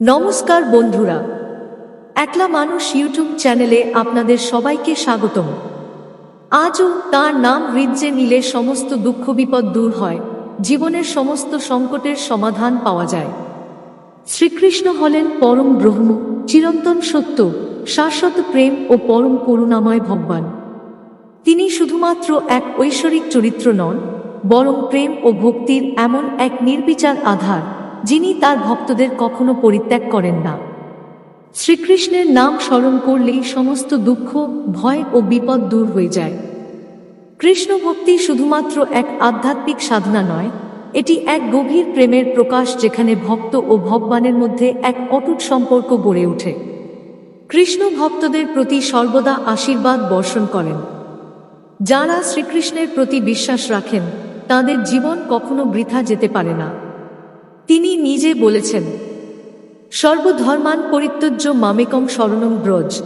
নমস্কার বন্ধুরা। একলা মানুষ ইউটিউব চ্যানেলে আপনাদের সবাইকে স্বাগতম। আজও তার নাম হৃদ্যে নিলে সমস্ত দুঃখ বিপদ দূর হয়, জীবনের সমস্ত সংকটের সমাধান পাওয়া যায়। শ্রীকৃষ্ণ হলেন পরম ব্রহ্ম, চিরন্তন সত্য, শাশ্বত প্রেম ও পরম করুণাময় ভগবান। তিনি শুধুমাত্র এক ঐশ্বরিক চরিত্র নন, বরং প্রেম ও ভক্তির এমন এক নির্বিচার আধার। যিনি তার ভক্তদের কখনো পরিত্যাগ করেন না। শ্রীকৃষ্ণের নাম স্মরণ করলেই সমস্ত দুঃখ, ভয় ও বিপদ দূর হয়ে যায়। কৃষ্ণ ভক্তি শুধুমাত্র এক আধ্যাত্মিক সাধনা নয়, এটি এক গভীর প্রেমের প্রকাশ যেখানে ভক্ত ও ভগবানের মধ্যে এক অটুট সম্পর্ক গড়ে ওঠে। কৃষ্ণ ভক্তদের প্রতি সর্বদা আশীর্বাদ বর্ষণ করেন। যারা শ্রীকৃষ্ণের প্রতি বিশ্বাস রাখেন, তাদের জীবন কখনো বৃথা যেতে পারে না। তিনি নিজে বলেছেন, সর্বধর্মান পরিত্যজ্য মামেকম শরণং ব্রজ।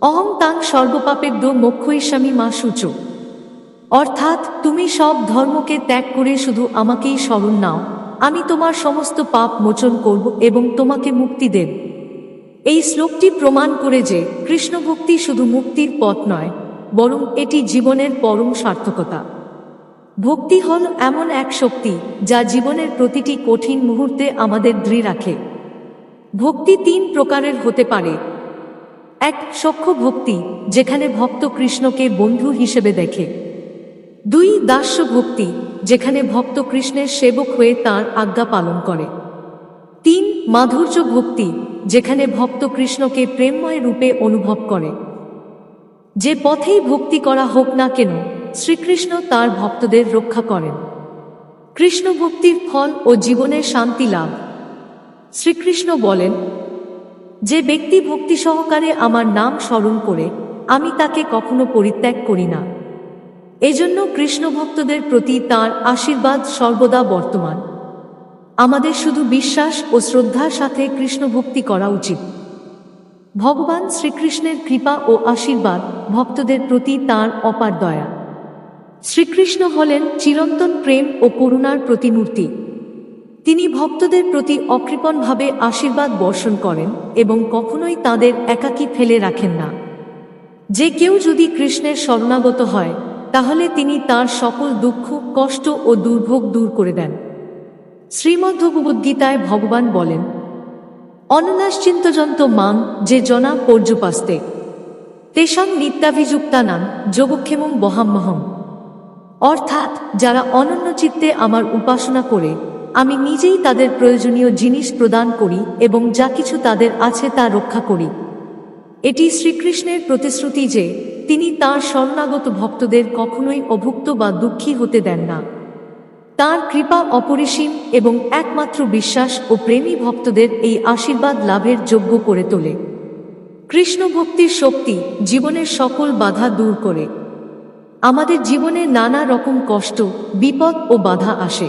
অহং তাং সর্বপাপের দো মোক্ষইস্বামী মা সূচ। অর্থাৎ তুমি সব ধর্মকে ত্যাগ করে শুধু আমাকেই স্মরণ নাও। আমি তোমার সমস্ত পাপ মোচন করব এবং তোমাকে মুক্তি দেব। এই শ্লোকটি প্রমাণ করে যে কৃষ্ণভক্তি শুধু মুক্তির পথ নয়, বরং এটি জীবনের পরম সার্থকতা। ভক্তি হল এমন এক শক্তি যা জীবনের প্রতিটি কঠিন মুহূর্তে আমাদের দৃঢ় রাখে। ভক্তি তিন প্রকারের হতে পারে। এক সখ্য ভক্তি, যেখানে ভক্ত কৃষ্ণকে বন্ধু হিসেবে দেখে। দুই, দাস্য ভক্তি, যেখানে ভক্ত কৃষ্ণের সেবক হয়ে তার আজ্ঞা পালন করে। তিন, মাধুর্য ভক্তি, যেখানে ভক্ত কৃষ্ণকে প্রেমময় রূপে অনুভব করে। যে পথেই ভক্তি করা হোক না কেন শ্রীকৃষ্ণ তার ভক্তদের রক্ষা করেন। কৃষ্ণ ভক্তির ফল ও জীবনের শান্তি লাভ। শ্রীকৃষ্ণ বলেন, যে ব্যক্তি ভক্তি সহকারে আমার নাম স্মরণ করে, আমি তাকে কখনো পরিত্যাগ করি না। এজন্য কৃষ্ণ ভক্তদের প্রতি তার আশীর্বাদ সর্বদা বর্তমান। আমাদের শুধু বিশ্বাস ও শ্রদ্ধার সাথে কৃষ্ণ ভক্তি করা উচিত। ভগবান শ্রীকৃষ্ণের কৃপা ও আশীর্বাদ ভক্তদের প্রতি তাঁর অপার দয়া। শ্রীকৃষ্ণ হলেন চিরন্তন প্রেম ও করুণার প্রতিমূর্তি। তিনি ভক্তদের প্রতি অকৃপণভাবে আশীর্বাদ বর্ষণ করেন এবং কখনোই তাদের একাকী ফেলে রাখেন না। যে কেউ যদি কৃষ্ণের শরণাগত হয়, তাহলে তিনি তার সকল দুঃখ, কষ্ট ও দুর্ভোগ দূর করে দেন। শ্রীমদ্ভগবদ্গীতায় ভগবান বলেন অননাশ্চিন্তযন্ত মাং যে জনা পর্যুপাস্তে। তেষাং নিত্যাভিযুক্তানাং যোগক্ষেমং বহাম্মহম। অর্থাৎ যারা অনন্য চিত্তে আমার উপাসনা করে, আমি নিজেই তাদের প্রয়োজনীয় জিনিস প্রদান করি এবং যা কিছু তাদের আছে তা রক্ষা করি। এটি শ্রীকৃষ্ণের প্রতিশ্রুতি যে, তিনি তার শরণাগত ভক্তদের কখনোই অভুক্ত বা দুঃখী হতে দেন না। তার কৃপা অপরিসীম এবং একমাত্র বিশ্বাস ও প্রেমী ভক্তদের এই আশীর্বাদ লাভের যোগ্য করে তোলে। কৃষ্ণ ভক্তির শক্তি জীবনের সকল বাধা দূর করে। আমাদের জীবনে নানা রকম কষ্ট, বিপদ ও বাধা আসে।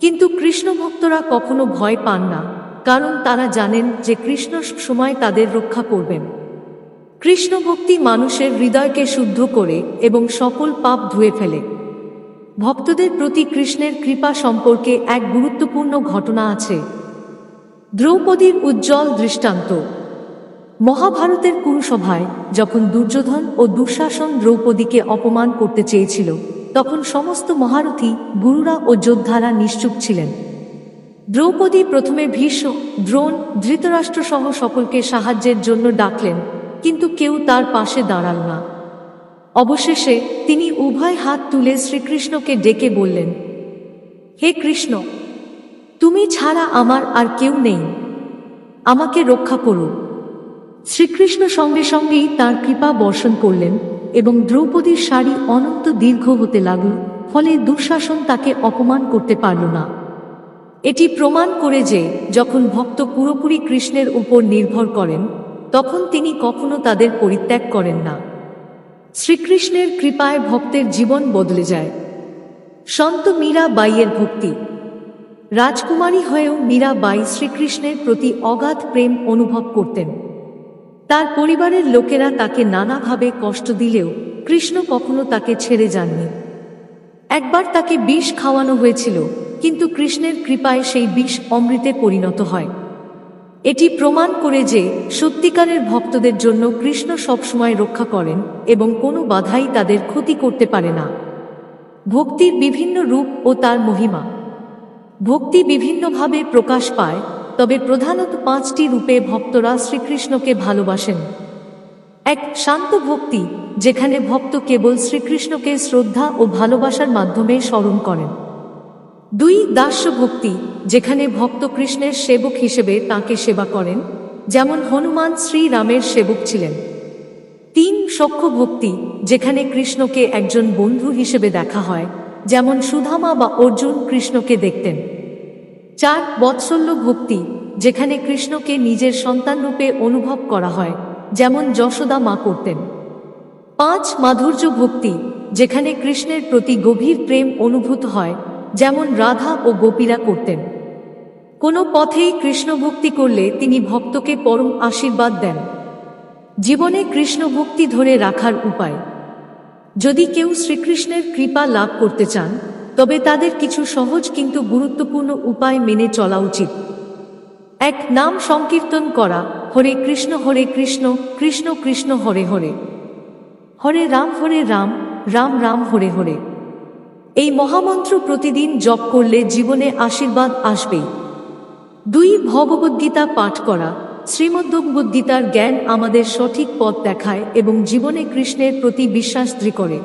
কিন্তু কৃষ্ণ ভক্তরা কখনো ভয় পান না, কারণ তারা জানেন যে কৃষ্ণ সময় তাদের রক্ষা করবেন। কৃষ্ণ ভক্তি মানুষের হৃদয়কে শুদ্ধ করে এবং সকল পাপ ধুয়ে ফেলে। ভক্তদের প্রতি কৃষ্ণের কৃপা সম্পর্কে এক গুরুত্বপূর্ণ ঘটনা আছে। দ্রৌপদীর উজ্জ্বল দৃষ্টান্ত। মহাভারতের কুরুসভায় যখন দুর্যোধন ও দুঃশাসন দ্রৌপদীকে অপমান করতে চেয়েছিল, তখন সমস্ত মহারথী, গুরুরা ও যোদ্ধারা নিশ্চুপ ছিলেন। দ্রৌপদী প্রথমে ভীষ্ম, দ্রোণ, ধৃতরাষ্ট্রসহ সকলকে সাহায্যের জন্য ডাকলেন, কিন্তু কেউ তার পাশে দাঁড়াল না। অবশেষে তিনি উভয় হাত তুলে শ্রীকৃষ্ণকে ডেকে বললেন, হে কৃষ্ণ, তুমি ছাড়া আমার আর কেউ নেই। আমাকে রক্ষা করো। শ্রীকৃষ্ণ সঙ্গে সঙ্গেই তার কৃপা বর্ষণ করলেন এবং দ্রৌপদীর শাড়ি অনন্ত দীর্ঘ হতে লাগল, ফলে দুঃশাসন তাকে অপমান করতে পারল না। এটি প্রমাণ করে যে, যখন ভক্ত পুরোপুরি কৃষ্ণের উপর নির্ভর করেন, তখন তিনি কখনো তাদের পরিত্যাগ করেন না। শ্রীকৃষ্ণের কৃপায় ভক্তের জীবন বদলে যায়। সন্ত মীরা বাইয়ের ভক্তি। রাজকুমারী হয়েও মীরা বাই শ্রীকৃষ্ণের প্রতি অগাধ প্রেম অনুভব করতেন। তার পরিবারের লোকেরা তাকে নানাভাবে কষ্ট দিলেও কৃষ্ণ কখনো তাকে ছেড়ে যাননি। একবার তাকে বিষ খাওয়ানো হয়েছিল, কিন্তু কৃষ্ণের কৃপায় সেই বিষ অমৃতে পরিণত হয়। এটি প্রমাণ করে যে সত্যিকারের ভক্তদের জন্য কৃষ্ণ সবসময় রক্ষা করেন এবং কোনো বাধাই তাদের ক্ষতি করতে পারে না। ভক্তির বিভিন্ন রূপ ও তার মহিমা। ভক্তি বিভিন্নভাবে প্রকাশ পায় তবে প্রধানত পাঁচটি রূপে ভক্তরা শ্রীকৃষ্ণকে ভালোবাসেন। এক, শান্ত ভক্তি, যেখানে ভক্ত কেবল শ্রীকৃষ্ণকে শ্রদ্ধা ও ভালোবাসার মাধ্যমে স্মরণ করেন। দুই, দাস্য ভক্তি, যেখানে ভক্ত কৃষ্ণের সেবক হিসেবে তাকে সেবা করেন, যেমন হনুমান শ্রীরামের সেবক ছিলেন। তিন, সখ্য ভক্তি, যেখানে কৃষ্ণকে একজন বন্ধু হিসেবে দেখা হয়, যেমন সুধামা বা অর্জুন কৃষ্ণকে দেখতেন। চার বৎসল্য ভক্তি, যেখানে কৃষ্ণকে নিজের সন্তান রূপে অনুভব করা হয়, যেমন যশোদা মা করতেন। পাঁচ মাধুর্য ভক্তি, যেখানে কৃষ্ণের প্রতি গভীর প্রেম অনুভূত হয়, যেমন রাধা ও গোপীরা করতেন। কোনো পথেই কৃষ্ণ ভক্তি করলে তিনি ভক্তকে পরম আশীর্বাদ দেন। জীবনে কৃষ্ণ ভক্তি ধরে রাখার উপায়। যদি কেউ শ্রীকৃষ্ণের কৃপা লাভ করতে চান তবে তাদের কিছু সহজ কিন্তু গুরুত্বপূর্ণ উপায় মেনে চলা উচিত। এক, নাম সংকীর্তন করা, হরে কৃষ্ণ হরে কৃষ্ণ কৃষ্ণ কৃষ্ণ, হরে হরে। হরে রাম হরে রাম রাম রাম, হরে হরে। এই মহামন্ত্র প্রতিদিন জপ করলে জীবনে আশীর্বাদ আসবেই। দুই ভগবদ্গীতা পাঠ করা শ্রীমদ্ভগবদ্গীতার জ্ঞান আমাদের সঠিক পথ দেখায় এবং জীবনে কৃষ্ণের প্রতি বিশ্বাস দৃঢ় করে।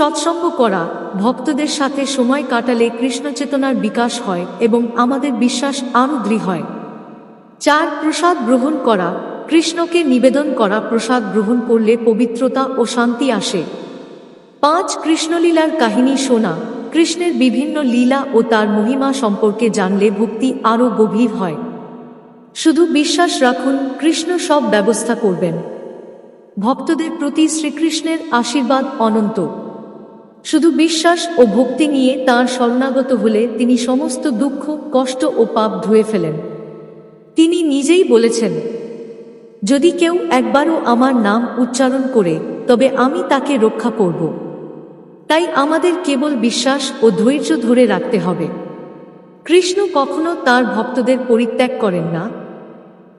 সৎসঙ্গ করা, ভক্তদের সাথে সময় কাটালে কৃষ্ণ চেতনার বিকাশ হয় এবং আমাদের বিশ্বাস আরও দৃঢ় হয়। চার, প্রসাদ গ্রহণ করা, কৃষ্ণকে নিবেদন করা, প্রসাদ গ্রহণ করলে পবিত্রতা ও শান্তি আসে। পাঁচ, কৃষ্ণলীলার কাহিনী শোনা, কৃষ্ণের বিভিন্ন লীলা ও তার মহিমা সম্পর্কে জানলে ভক্তি আরও গভীর হয়। শুধু বিশ্বাস রাখুন, কৃষ্ণ সব ব্যবস্থা করবেন। ভক্তদের প্রতি শ্রীকৃষ্ণের আশীর্বাদ অনন্ত। শুধু বিশ্বাস ও ভক্তি নিয়ে তাঁর শরণাগত হলে তিনি সমস্ত দুঃখ, কষ্ট ও পাপ ধুয়ে ফেলেন। তিনি নিজেই বলেছেন, যদি কেউ একবারও আমার নাম উচ্চারণ করে, তবে আমি তাকে রক্ষা করব। তাই আমাদের কেবল বিশ্বাস ও ধৈর্য ধরে রাখতে হবে। কৃষ্ণ কখনো তার ভক্তদের পরিত্যাগ করেন না।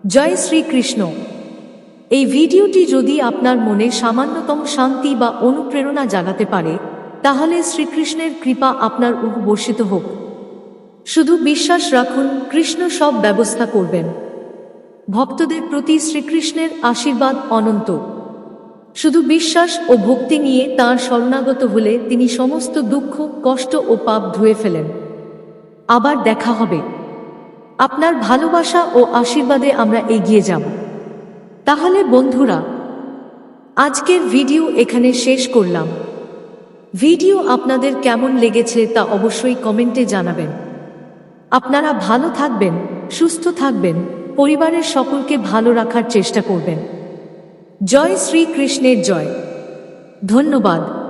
জয় শ্রীকৃষ্ণ। এই ভিডিওটি যদি আপনার মনে সামান্যতম শান্তি বা অনুপ্রেরণা জাগাতে পারে তাহলে শ্রীকৃষ্ণের কৃপা আপনার উপর বর্ষিত হোক। শুধু বিশ্বাস রাখুন, কৃষ্ণ সব ব্যবস্থা করবেন। ভক্তদের প্রতি শ্রীকৃষ্ণের আশীর্বাদ অনন্ত। শুধু বিশ্বাস ও ভক্তি নিয়ে তাঁর শরণাগত হলে তিনি সমস্ত দুঃখ, কষ্ট ও পাপ ধুয়ে ফেলেন। আবার দেখা হবে। আপনার ভালোবাসা ও আশীর্বাদে আমরা এগিয়ে যাব। তাহলে বন্ধুরা, আজকের ভিডিও এখানে শেষ করলাম। ভিডিও আপনাদের কেমন লেগেছে তা অবশ্যই কমেন্টে জানাবেন। আপনারা ভালো থাকবেন, সুস্থ থাকবেন, পরিবারের সকলকে ভালো রাখার চেষ্টা করবেন। জয় শ্রীকৃষ্ণের জয়। ধন্যবাদ।